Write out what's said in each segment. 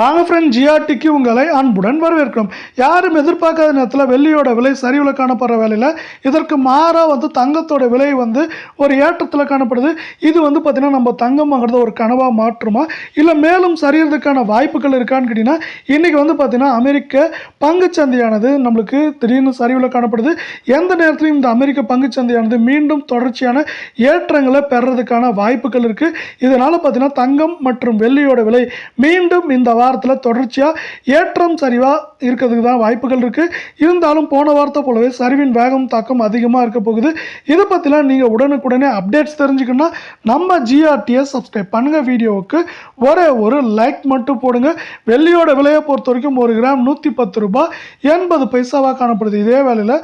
வாங்க ஃப்ரெண்ட் ஜிஆர்டிக்கு உங்களை அன்புடன் வரவேற்கிறோம். யாரும் எதிர்பார்க்காத நேரத்தில் வெள்ளியோட விலை சரிவில் காணப்படுற வேலையில் இதற்கு மாறாக வந்து தங்கத்தோட விலை வந்து ஒரு ஏற்றத்தில் காணப்படுது. இது வந்து பார்த்திங்கன்னா நம்ம தங்கம் வாங்குறது ஒரு கனவாக மாற்றுமா? இல்லை மேலும் சரியறதுக்கான வாய்ப்புகள் இருக்கான்னு கேட்டிங்கன்னா இன்றைக்கி வந்து பார்த்திங்கன்னா அமெரிக்க பங்குச்சந்தையானது நம்மளுக்கு திடீர்னு சரிவில் காணப்படுது. எந்த நேரத்துலையும் இந்த அமெரிக்க பங்குச்சந்தையானது மீண்டும் தொடர்ச்சியான ஏற்றங்களை பெறதுக்கான வாய்ப்புகள் இருக்குது இதனால் பார்த்திங்கன்னா தங்கம் மற்றும் வெள்ளியோட விலை மீண்டும் இந்த வாரத்தில் தொடர்ச்சியாக ஏற்றம் சரிவாக இருக்கிறதுக்கு தான் வாய்ப்புகள் இருக்குது இருந்தாலும் போன வாரத்தை போலவே சரிவின் வேகம் தாக்கம் அதிகமாக இருக்க போகுது. இதை பற்றிலாம் நீங்கள் உடனுக்குடனே அப்டேட்ஸ் தெரிஞ்சுக்கணும்னா நம்ம ஜிஆர்டியை சப்ஸ்கிரைப் பண்ணுங்கள் வீடியோவுக்கு ஒரே ஒரு லைக் மட்டும் போடுங்க. வெள்ளியோட விலையை பொறுத்த வரைக்கும் ஒரு கிராம் நூற்றி பத்து ரூபாய் எண்பது பைசாவாக காணப்படுது. இதே வேளையில்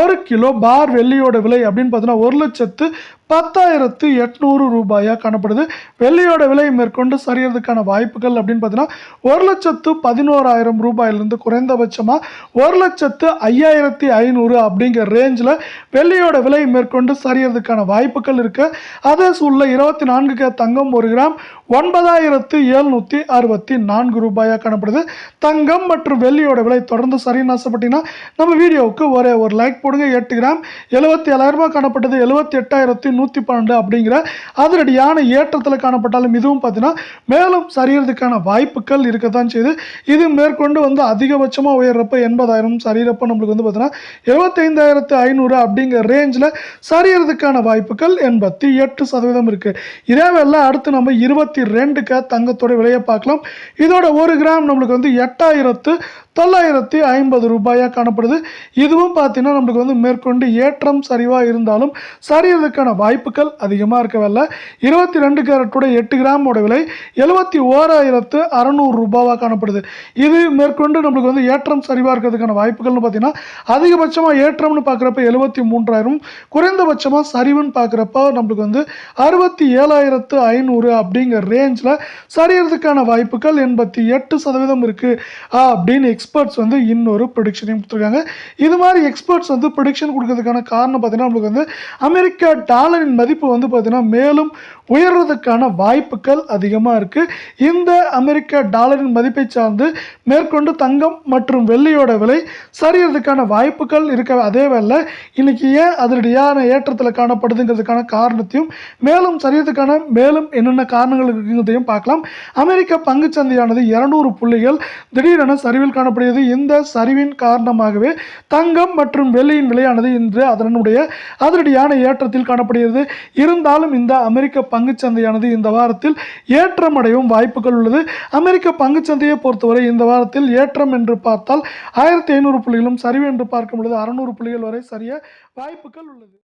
ஒரு கிலோ பார் வெள்ளியோட விலை அப்படின்னு பார்த்தீங்கன்னா ஒரு லட்சத்து பத்தாயிரத்து எட்நூறு ரூபாயாக காணப்படுது. வெள்ளியோட விலை மேற்கொண்டு சரியறதுக்கான வாய்ப்புகள் அப்படின்னு பார்த்தீங்கன்னா ஒரு லட்சத்து பதினோராயிரம் ரூபாயிலிருந்து குறைந்தபட்சமாக ஒரு லட்சத்து ஐயாயிரத்தி ஐநூறு அப்படிங்கிற ரேஞ்சில் வெள்ளியோட விலை மேற்கொண்டு சரியறதுக்கான வாய்ப்புகள் இருக்குது அதே சூழலில் இருபத்தி நான்கு கே தங்கம் ஒரு கிராம் ஒன்பதாயிரத்து எழுநூற்றி அறுபத்தி நான்கு ரூபாயாக காணப்படுது. தங்கம் மற்றும் வெள்ளியோட விலை தொடர்ந்து சரின்னு ஆசைப்பட்டீங்கன்னா நம்ம வீடியோவுக்கு ஒரே ஒரு லைக் போடுங்க. எட்டு கிராம் எழுபத்தி ஏழாயிரமா காணப்பட்டது. எழுபத்தி எட்டாயிரத்தி நூறு நூற்றி பன்னெண்டு அப்படிங்கிற அதிரடியான ஏற்றத்தில் காணப்பட்டாலும் இதுவும் பார்த்தீங்கன்னா மேலும் சரியறதுக்கான வாய்ப்புகள் இருக்க தான் செய்யுது. இது மேற்கொண்டு வந்து அதிகபட்சமாக உயர்றப்ப எண்பதாயிரம் சரியறப்ப நம்மளுக்கு வந்து பார்த்தீங்கன்னா எழுபத்தைந்தாயிரத்து ஐநூறு அப்படிங்கிற ரேஞ்சில் சரியறதுக்கான வாய்ப்புகள் எண்பத்தி எட்டு சதவீதம் இருக்குது இதே அடுத்து நம்ம இருபத்தி ரெண்டுக்கு தங்கத்தோட விலையை பார்க்கலாம். இதோட ஒரு கிராம் நம்மளுக்கு வந்து எட்டாயிரத்து தொள்ளாயிரத்தி ஐம்பது ரூபாயாக காணப்படுது. இதுவும் பார்த்தீங்கன்னா நம்மளுக்கு வந்து மேற்கொண்டு ஏற்றம் சரிவாக இருந்தாலும் சரியறதுக்கான வாய்ப்புகள் அதிகமாக இருக்கவில்ல. இருபத்தி ரெண்டு கேரட்டோட எட்டு கிராமோட விலை எழுபத்தி ஓராயிரத்து அறநூறு ரூபாவாக காணப்படுது. இது மேற்கொண்டு நம்மளுக்கு வந்து ஏற்றம் சரிவாக இருக்கிறதுக்கான வாய்ப்புகள்னு பார்த்திங்கன்னா அதிகபட்சமாக ஏற்றம்னு பார்க்குறப்ப எழுபத்தி மூன்றாயிரம் குறைந்தபட்சமாக சரிவுன்னு பார்க்குறப்ப நம்மளுக்கு வந்து அறுபத்தி ஏழாயிரத்து ஐநூறு அப்படிங்கிற ரேஞ்சில் சரியறதுக்கான வாய்ப்புகள் எண்பத்தி எட்டு சதவீதம் இருக்குது அப்படின்னு எக்ஸ்பர்ட்ஸ் வந்து இன்னொரு ப்ரொடிக்ஷனையும் கொடுத்துருக்காங்க. இது மாதிரி எக்ஸ்பர்ட்ஸ் வந்து ப்ரொடிக்ஷன் கொடுக்கறதுக்கான காரணம் பார்த்தீங்கன்னா நம்மளுக்கு வந்து அமெரிக்கா டாலரின் மதிப்பு வந்து பார்த்தீங்கன்னா மேலும் உயர்றதுக்கான வாய்ப்புகள் அதிகமாக இருக்குது இந்த அமெரிக்க டாலரின் மதிப்பை சார்ந்து மேற்கொண்டு தங்கம் மற்றும் வெள்ளியோட விலை சரியறதுக்கான வாய்ப்புகள் இருக்க அதே வேலை இன்னைக்கு ஏன் அதிரடியான ஏற்றத்தில் காணப்படுதுங்கிறதுக்கான காரணத்தையும் மேலும் சரியறதுக்கான மேலும் என்னென்ன காரணங்கள் இருக்குங்கிறதையும் பார்க்கலாம். அமெரிக்க பங்குச்சந்தையானது இரநூறு புள்ளிகள் திடீரென சரிவில் காணப்படுகிறது. இந்த சரிவின் காரணமாகவே தங்கம் மற்றும் வெள்ளியின் விலையானது இன்று அதனுடைய அதிரடியான ஏற்றத்தில் காணப்படுகிறது. இருந்தாலும் இந்த அமெரிக்க பங்குச்சந்தையானது இந்த வாரத்தில் ஏற்றமடையும் வாய்ப்புகள் உள்ளது. அமெரிக்க பங்குச்சந்தையை பொறுத்தவரை இந்த வாரத்தில் ஏற்றம் என்று பார்த்தால் ஆயிரத்தி ஐநூறு புள்ளிகளும் சரிவு என்று பார்க்கும் பொழுது அறநூறு புள்ளிகள் வரை சரிய வாய்ப்புகள் உள்ளது.